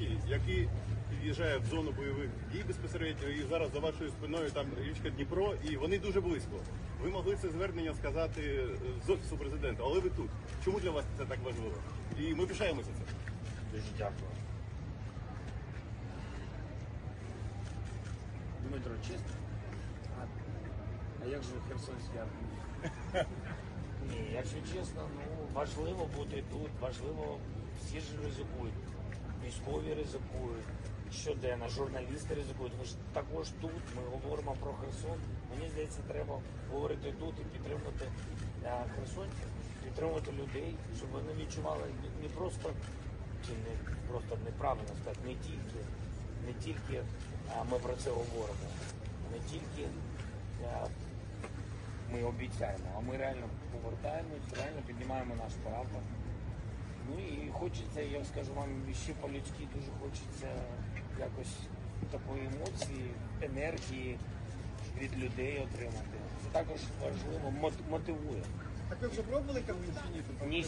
Зеленський, який під'їжджає в зону бойових дій безпосередньо, і зараз за вашою спиною там річка Дніпро, і вони дуже близько. Ви могли це звернення сказати е, з офісу президента, але ви тут. Чому для вас це так важливо? І ми пишаємося цим. Дуже дякую. Дмитро, чесно? А, а як же Херсонський армії? Ні, якщо чесно, ну важливо бути тут, важливо, всі ж ризикують. Військові ризикують, щоденно, журналісти ризикують. Ми ж також тут, ми говоримо про Херсон. Мені здається, треба говорити тут і підтримувати е, херсонців, підтримувати людей, щоб вони відчували не- просто чи не просто неправильно сказати, не тільки, не тільки е, ми про це говоримо, не тільки е, ми обіцяємо, а ми реально повертаємось, реально піднімаємо наш прапор. Ну і хочеться, я скажу вам, ще по-людськи дуже хочеться якось такої емоції, енергії від людей отримати. Це також важливо, мотивує. Так ви вже пробували Кавунчині? Ні,